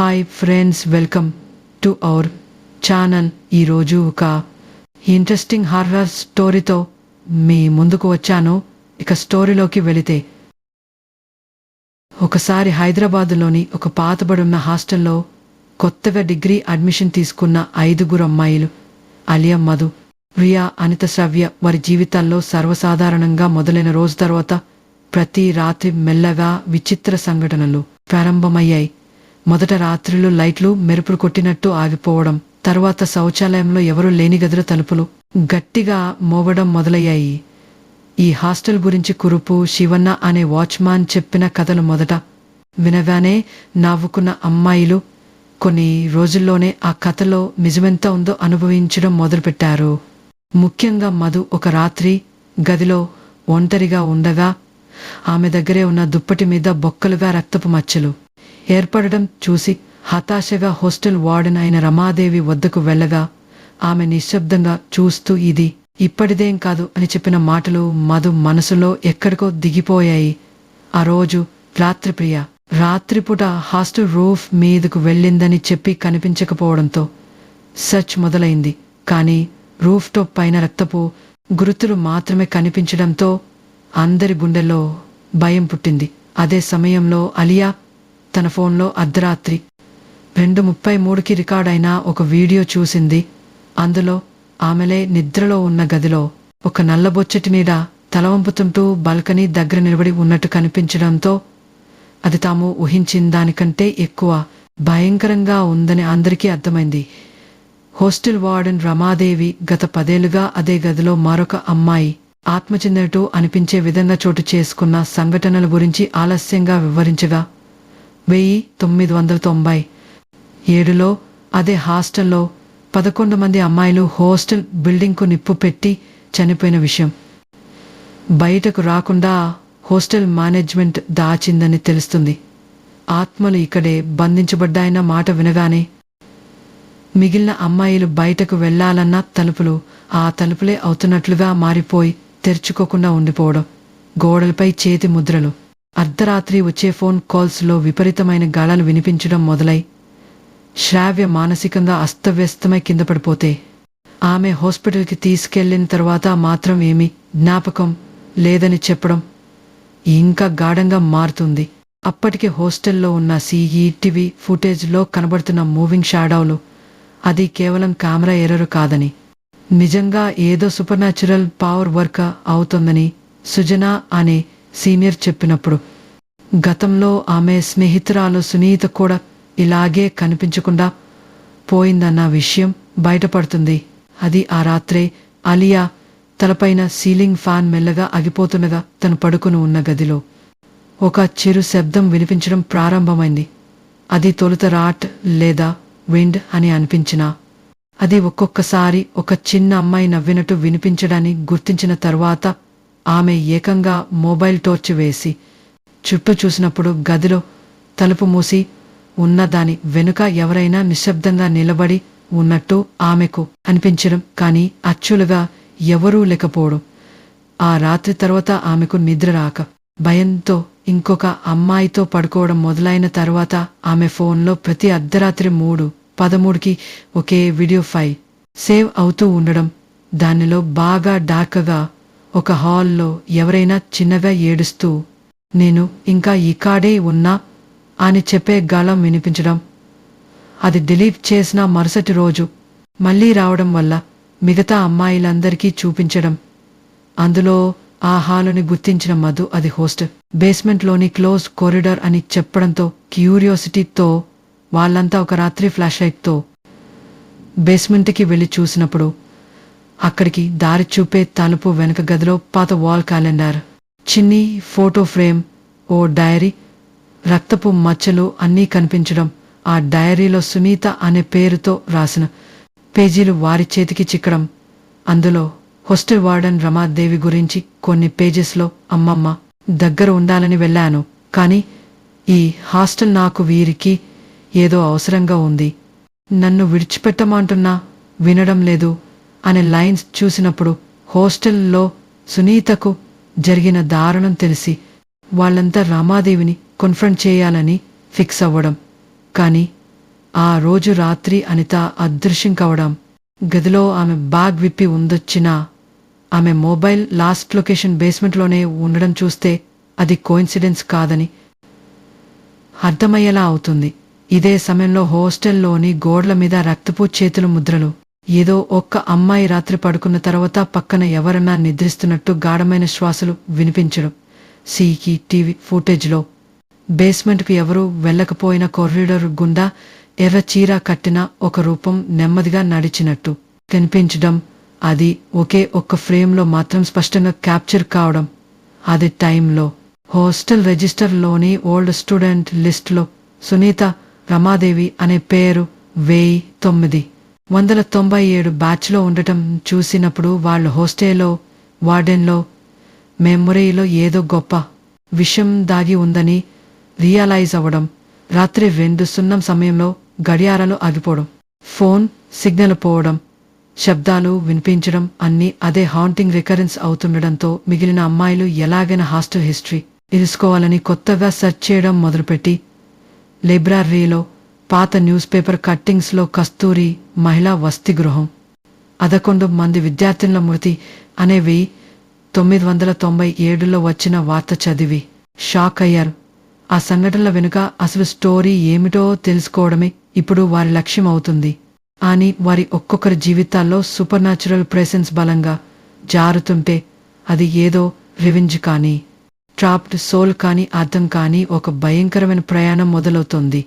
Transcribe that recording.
Hi friends welcome to our channel ఈరోజు ఒక interesting horror స్టోరీతో మీ ముందుకు వచ్చాను. ఇక స్టోరీలోకి వెళితే ఒకసారి హైదరాబాదులోని ఒక పాతబడున్న హాస్టల్లో కొత్తగా డిగ్రీ అడ్మిషన్ తీసుకున్న ఐదుగురు అమ్మాయిలు అలియా మధు రియా అనిత శ్రవ్య వారి జీవితాల్లో సర్వసాధారణంగా మొదలైన రోజు తర్వాత ప్రతి రాత్రి మెల్లగా విచిత్ర సంఘటనలు ప్రారంభమయ్యాయి. మొదట రాత్రిలో లైట్లు మెరుపులు కొట్టినట్టు ఆగిపోవడం తరువాత శౌచాలయంలో ఎవరూ లేని గదుల తలుపులు గట్టిగా మోవడం మొదలయ్యాయి. ఈ హాస్టల్ గురించి కురుపు శివన్న అనే వాచ్మాన్ చెప్పిన కథలు మొదట వినగానే నవ్వుకున్న అమ్మాయిలు కొన్ని రోజుల్లోనే ఆ కథలో నిజమెంత ఉందో అనుభవించడం మొదలుపెట్టారు. ముఖ్యంగా మధు ఒక రాత్రి గదిలో ఒంటరిగా ఉండగా ఆమె దగ్గరే ఉన్న దుప్పటి మీద బొక్కలుగా రక్తపు మచ్చలు ఏర్పడడం చూసి హతాశగా హోస్టల్ వార్డెన్ అయిన రమాదేవి వద్దకు వెళ్ళగా ఆమె నిశ్శబ్దంగా చూస్తూ ఇది ఇప్పటిదేం కాదు అని చెప్పిన మాటలు మధు మనసులో ఎక్కడికో దిగిపోయాయి. ఆ రోజు రాత్రిప్రియ రాత్రిపూట హాస్టల్ రూఫ్ మీదకు వెళ్ళిందని చెప్పి కనిపించకపోవడంతో సర్చ్ మొదలైంది. కానీ రూఫ్ టాప్ పైన రక్తపు గురుతులు మాత్రమే కనిపించడంతో అందరి గుండెల్లో భయం పుట్టింది. అదే సమయంలో అలియా తన ఫోన్లో అర్ధరాత్రి. రెండు ముప్పై మూడుకి రికార్డైన ఒక వీడియో చూసింది. అందులో ఆమెలే నిద్రలో ఉన్న గదిలో ఒక నల్లబొచ్చటి నీడ తలవంపుతుంటూ బాల్కనీ దగ్గర నిలబడి ఉన్నట్టు కనిపించడంతో అది తాము ఊహించిన దానికంటే ఎక్కువ భయంకరంగా ఉందని అందరికీ అర్థమైంది. హోస్టల్ వార్డెన్ రమాదేవి గత పదేళ్ళుగా అదే గదిలో మరొక అమ్మాయి ఆత్మ చెందినట్టు అనిపించే విధంగా చోటు చేసుకున్న సంఘటనల గురించి ఆలస్యంగా వివరించగా వెయ్యి తొమ్మిది వందల తొంభై ఏడులో అదే హాస్టల్లో పదకొండు మంది అమ్మాయిలు హోస్టల్ బిల్డింగ్కు నిప్పు పెట్టి చనిపోయిన విషయం. బయటకు రాకుండా హోస్టల్ మేనేజ్మెంట్ దాచిందని తెలుస్తుంది. ఆత్మలు ఇక్కడే బంధించబడ్డాయన్న మాట వినగానే మిగిలిన అమ్మాయిలు బయటకు వెళ్ళాలన్న తలుపులు ఆ తలుపులే అవుతున్నట్లుగా మారిపోయి తెరుచుకోకుండా ఉండిపోవడం గోడలపై చేతి ముద్రలు. అర్ధరాత్రి వచ్చే ఫోన్ కాల్స్లో విపరీతమైన గాళాలు వినిపించడం మొదలై శ్రావ్య మానసికంగా అస్తవ్యస్తమై కింద పడిపోతే ఆమె హాస్పిటల్కి తీసుకెళ్ళిన తర్వాత మాత్రం ఏమీ జ్ఞాపకం లేదని చెప్పడం ఇంకా గాఢంగా మారుతుంది. అప్పటికే హోస్టల్లో ఉన్న సీఈటీవీ ఫుటేజ్లో కనబడుతున్న మూవింగ్ షాడోలు అది కేవలం కెమెరా ఎర్రరు కాదని. నిజంగా ఏదో సూపర్ న్యాచురల్ పవర్ వర్క్ అవుతుందని సుజనా అనే సీనియర్ చెప్పినప్పుడు గతంలో ఆమె స్నేహితురాలు సునీత కూడా ఇలాగే కనిపించకుండా పోయిందన్న విషయం బయటపడుతుంది. అది ఆ రాత్రే అలియా తలపైన సీలింగ్ ఫ్యాన్ మెల్లగా ఆగిపోతుండగా తను పడుకుని ఉన్న గదిలో ఒక చిరు శబ్దం వినిపించడం ప్రారంభమైంది. అది తొలుత రాట్ లేదా విండ్ అని అనిపించినా అది ఒక్కొక్కసారి ఒక చిన్న అమ్మాయి నవ్వినట్టు వినిపించడాన్ని గుర్తించిన తర్వాత ఆమె ఏకంగా మొబైల్ టోర్చ్ వేసి చుట్టూ చూసినప్పుడు గదిలో తలుపు మూసి ఉన్న దాని వెనుక ఎవరైనా నిశ్శబ్దంగా నిలబడి ఉన్నట్టు ఆమెకు అనిపించడం కానీ అచ్చులుగా ఎవరూ లేకపోవడం. ఆ రాత్రి తర్వాత ఆమెకు నిద్ర రాక భయంతో ఇంకొక అమ్మాయితో పడుకోవడం మొదలైన తర్వాత ఆమె ఫోన్లో ప్రతి అర్ధరాత్రి మూడు పదమూడుకి ఒకే వీడియో ఫైల్ సేవ్ అవుతూ ఉండడం దానిలో బాగా డార్క్గా ఒక హాల్లో ఎవరైనా చిన్నగా ఏడుస్తూ నేను ఇంకా ఇకాడే ఉన్నా అని చెప్పే గాలం వినిపించడం. అది డిలీట్ చేసిన మరుసటి రోజు. మళ్ళీ రావడం వల్ల మిగతా అమ్మాయిలందరికీ చూపించడం. అందులో ఆ హాలుని గుర్తించిన మధు అది హోస్ట్. బేస్మెంట్లోని క్లోజ్ కారిడార్ అని చెప్పడంతో క్యూరియాసిటీతో వాళ్ళంతా ఒక రాత్రి ఫ్లాష్ లైట్తో బేస్మెంట్కి వెళ్ళి చూసినప్పుడు అక్కడికి దారి చూపే తలుపు వెనుక గదిలో పాత వాల్ క్యాలెండర్ చిన్ని ఫోటో ఫ్రేమ్ ఓ డైరీ రక్తపు మచ్చలు అన్నీ కనిపించడం ఆ డైరీలో సునీత అనే పేరుతో రాసిన పేజీలు వారి చేతికి చిక్కడం. అందులో హోస్టల్ వార్డెన్ రమాదేవి గురించి కొన్ని పేజెస్లో అమ్మమ్మ దగ్గర ఉండాలని వెళ్ళాను. కానీ ఈ హాస్టల్ నాకు వీరికి ఏదో అవసరంగా ఉంది. నన్ను విడిచిపెట్టమంటున్నా వినడం లేదు. అనే లైన్స్ చూసినప్పుడు హోస్టల్లో సునీతకు జరిగిన దారుణం తెలిసి వాళ్ళంతా రామాదేవిని కన్ఫ్రంట్ చేయాలని ఫిక్స్ అవ్వడం. కానీ ఆ రోజు రాత్రి అనిత అదృశ్యం కావడం గదిలో ఆమె బ్యాగ్ విప్పి ఉందొచ్చినా ఆమె మొబైల్ లాస్ట్ లొకేషన్ బేస్మెంట్లోనే ఉండడం చూస్తే అది కోయిన్సిడెన్స్ కాదని అర్థమయ్యేలా అవుతుంది. ఇదే సమయంలో హోస్టల్లోని గోడల మీద రక్తపు చేతుల ముద్రలు ఏదో ఒక్క అమ్మాయి రాత్రి పడుకున్న తర్వాత పక్కన ఎవరన్నా నిద్రిస్తున్నట్టు గాఢమైన శ్వాసలు వినిపించడం. సీకి టీవీ ఫుటేజ్లో. బేస్మెంట్కి ఎవరూ వెళ్ళకపోయిన కొరిడర్ గుండా ఎర్ర చీర కట్టిన ఒక రూపం నెమ్మదిగా నడిచినట్టు కనిపించడం. అది ఒకే ఒక్క ఫ్రేమ్లో మాత్రం స్పష్టంగా క్యాప్చర్ కావడం. అది టైంలో హాస్టల్ రిజిస్టర్లోని ఓల్డ్ స్టూడెంట్ లిస్టులో సునీత రమాదేవి అనే పేరు వెయ్యి తొమ్మిది. వందల తొంభై ఏడు బ్యాచ్లో ఉండటం చూసినప్పుడు వాళ్ళు హోస్టేలో వార్డెన్లో మెమొరీలో ఏదో గొప్ప విషయం దాగి ఉందని రియలైజ్ అవ్వడం రాత్రి రెండు సున్నం సమయంలో గడియారాలు ఆగిపోవడం ఫోన్ సిగ్నల్ పోవడం శబ్దాలు వినిపించడం అన్నీ అదే హాంటింగ్ రికరెన్స్ అవుతుండడంతో మిగిలిన అమ్మాయిలు ఎలాగైనా హాస్టల్ హిస్టరీ తెలుసుకోవాలని కొత్తగా సెర్చ్ చేయడం మొదలుపెట్టి లైబ్రరీలో పాత న్యూస్ పేపర్ కట్టింగ్స్లో కస్తూరి మహిళా వసతి గృహం. పదకొండు మంది విద్యార్థుల మృతి అనేవి తొమ్మిది వందల తొంభై ఏడులో వచ్చిన వార్త చదివి షాక్ అయ్యారు. ఆ సంఘటనల వెనుక అసలు స్టోరీ ఏమిటో తెలుసుకోవడమే ఇప్పుడు వారి లక్ష్యం అవుతుంది. అని వారి ఒక్కొక్కరి జీవితాల్లో సూపర్ న్యాచురల్ ప్రెసెన్స్ బలంగా జారుతుంటే అది ఏదో రివెంజ్ కానీ ట్రాప్డ్ సోల్ కానీ అర్థం కానీ ఒక భయంకరమైన ప్రయాణం మొదలవుతుంది.